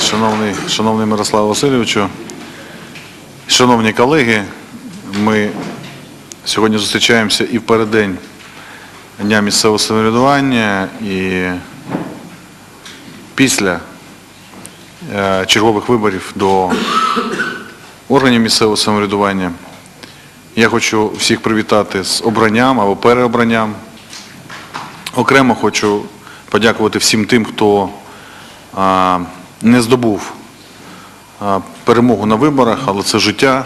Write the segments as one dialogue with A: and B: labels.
A: Шановний, шановний Мирослав Васильовичу, шановні колеги, ми сьогодні зустрічаємося і в переддень Дня місцевого самоврядування, і після е, чергових виборів до органів місцевого самоврядування. Я хочу всіх привітати з обранням або переобранням. Окремо хочу подякувати всім тим, хто не здобув перемогу на виборах, але це життя.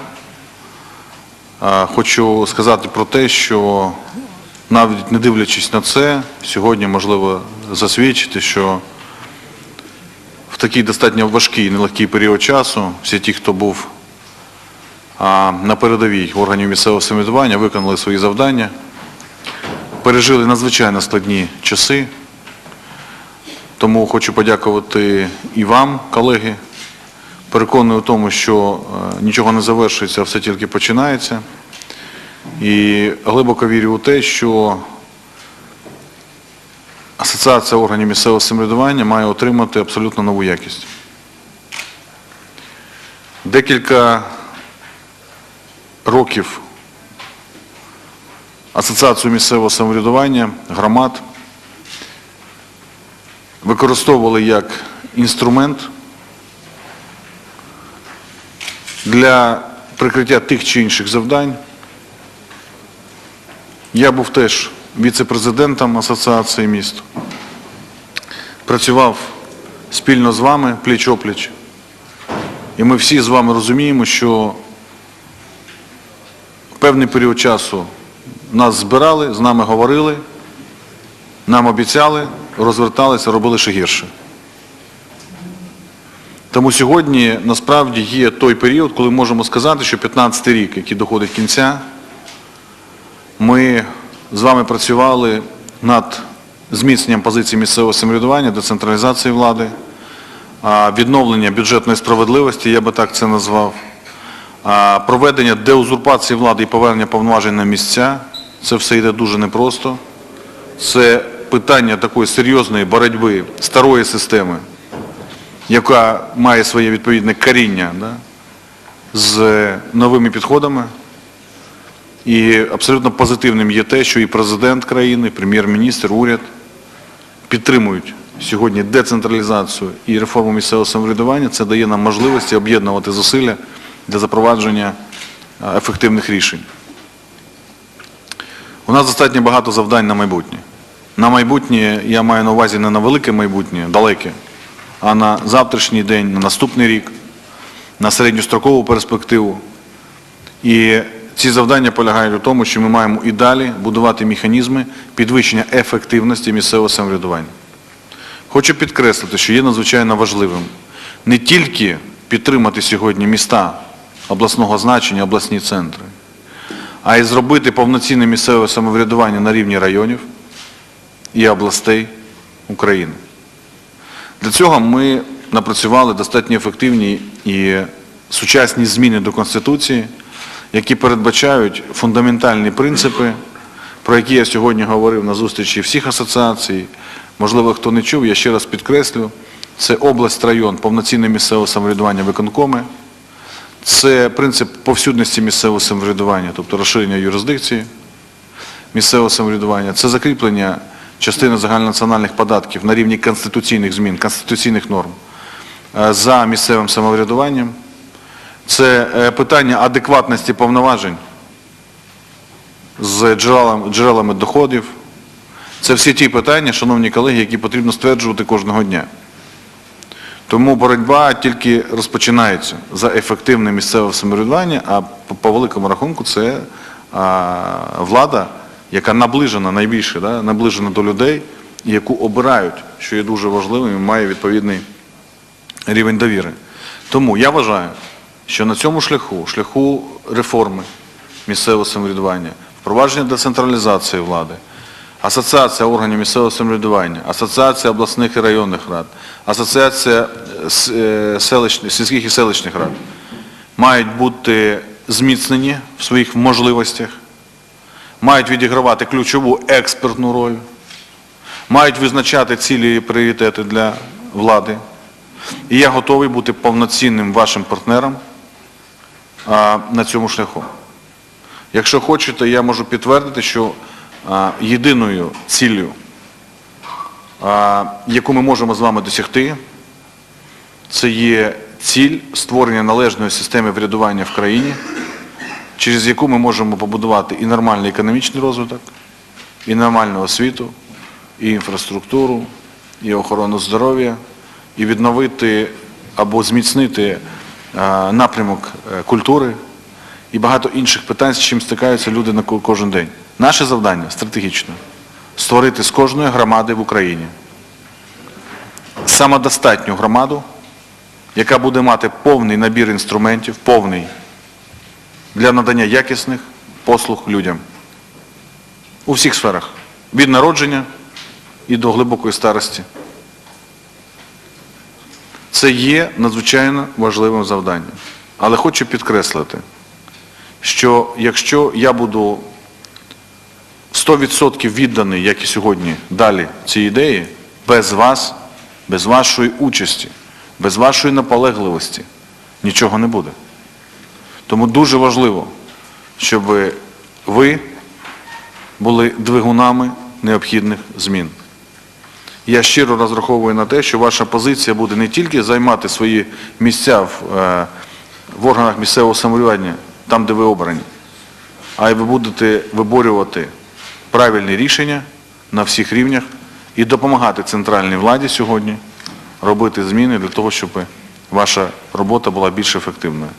A: Хочу сказати про те, що навіть не дивлячись на це, сьогодні можливо засвідчити, що в такий достатньо важкий, нелегкий період часу всі ті, хто був на передовій органів місцевого самоврядування, виконали свої завдання, пережили надзвичайно складні часи. Тому хочу подякувати і вам, колеги. Переконую в тому, що е, нічого не завершується, все тільки починається. І глибоко вірю у те, що Асоціація органів місцевого самоврядування має отримати абсолютно нову якість. Декілька років Асоціацію місцевого самоврядування, громад використовували як інструмент для прикриття тих чи інших завдань. Я був теж віце-президентом Асоціації міст. Працював спільно з вами пліч-опліч. І ми всі з вами розуміємо, що в певний період часу нас збирали, з нами говорили, нам обіцяли, розверталися, робили ще гірше. Тому сьогодні насправді є той період, коли можемо сказати, що 15 рік, який доходить кінця, ми з вами працювали над зміцненням позиції місцевого самоврядування, децентралізації влади, відновлення бюджетної справедливості, я би так це назвав, проведення деузурпації влади і повернення повноважень на місця. Це все йде дуже непросто. Це питання такої серйозної боротьби старої системи, яка має своє відповідне коріння да, з новими підходами. І абсолютно позитивним є те, що і президент країни, прем'єр-міністр, уряд підтримують сьогодні децентралізацію і реформу місцевого самоврядування. Це дає нам можливості об'єднувати зусилля для запровадження ефективних рішень. У нас достатньо багато завдань на майбутнє. На майбутнє я маю на увазі не на велике майбутнє, далеке, а на завтрашній день, на наступний рік, на середньострокову перспективу. І ці завдання полягають у тому, що ми маємо і далі будувати механізми підвищення ефективності місцевого самоврядування. Хочу підкреслити, що є надзвичайно важливим не тільки підтримати сьогодні міста обласного значення, обласні центри, а й зробити повноцінне місцеве самоврядування на рівні районів і областей України. Для цього ми напрацювали достатньо ефективні і сучасні зміни до Конституції, які передбачають фундаментальні принципи, про які я сьогодні говорив на зустрічі всіх асоціацій. Можливо, хто не чув, я ще раз підкреслю. Це область, район, повноцінне місцеве самоврядування виконкоми. Це принцип повсюдності місцевого самоврядування, тобто розширення юрисдикції місцевого самоврядування. Це закріплення частини загальнонаціональних податків на рівні конституційних змін, конституційних норм е, за місцевим самоврядуванням. Це е, питання адекватності повноважень з джерелами, джерелами доходів. Це всі ті питання, шановні колеги, які потрібно стверджувати кожного дня. Тому боротьба тільки розпочинається за ефективне місцеве самоврядування, а по, по великому рахунку це влада, яка наближена найбільше, да, наближена до людей, яку обирають, що є дуже важливим і має відповідний рівень довіри. Тому я вважаю, що на цьому шляху, шляху реформи місцевого самоврядування, впровадження децентралізації влади, Асоціація органів місцевого самоврядування, Асоціація обласних і районних рад, Асоціація е, е, селищних, сільських і селищних рад мають бути зміцнені в своїх можливостях, мають відігравати ключову експертну роль, мають визначати цілі і пріоритети для влади І я готовий бути повноцінним вашим партнером а, на цьому шляху. Якщо хочете, я можу підтвердити, що а, єдиною ціллю, а, яку ми можемо з вами досягти, це є ціль створення належної системи врядування в країні, через яку ми можемо побудувати і нормальний економічний розвиток, і нормальну освіту, і інфраструктуру, і охорону здоров'я, і відновити або зміцнити е, напрямок е, культури і багато інших питань, з чим стикаються люди на кожен день. Наше завдання стратегічне створити з кожної громади в Україні самодостатню громаду, яка буде мати повний набір інструментів, повний для надання якісних послуг людям у всіх сферах, від народження і до глибокої старості. Це є надзвичайно важливим завданням. Але хочу підкреслити, що якщо я буду 100% відданий, як і сьогодні, далі цій ідеї, без вас, без вашої участі, без вашої наполегливості нічого не буде. Тому дуже важливо, щоб ви були двигунами необхідних змін. Я щиро розраховую на те, що ваша позиція буде не тільки займати свої місця в, е, в органах місцевого самоврядування, там, де ви обрані, а й ви будете виборювати правильні рішення на всіх рівнях і допомагати центральній владі сьогодні робити зміни для того, щоб ваша робота була більш ефективною.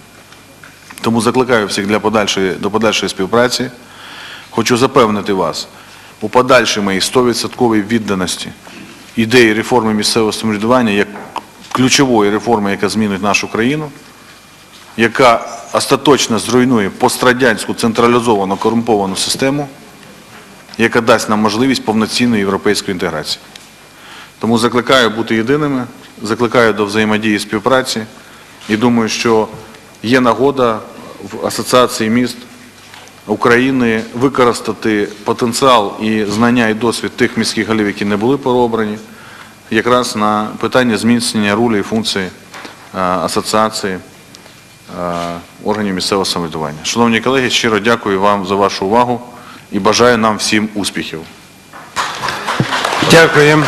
A: Тому закликаю всіх для подальшої, до подальшої співпраці. Хочу запевнити вас у подальшій моїй 100% відданості ідеї реформи місцевого самоврядування як ключової реформи, яка змінить нашу країну, яка остаточно зруйнує пострадянську централізовану корумповану систему, яка дасть нам можливість повноцінної європейської інтеграції. Тому закликаю бути єдиними, закликаю до взаємодії і співпраці і думаю, що є нагода в Асоціації міст України використати потенціал і знання і досвід тих міських голів, які не були переобрані, якраз на питання зміцнення ролі і функції е, асоціації е, органів місцевого самоврядування. Шановні колеги, щиро дякую вам за вашу увагу і бажаю нам всім успіхів.
B: Дякуємо.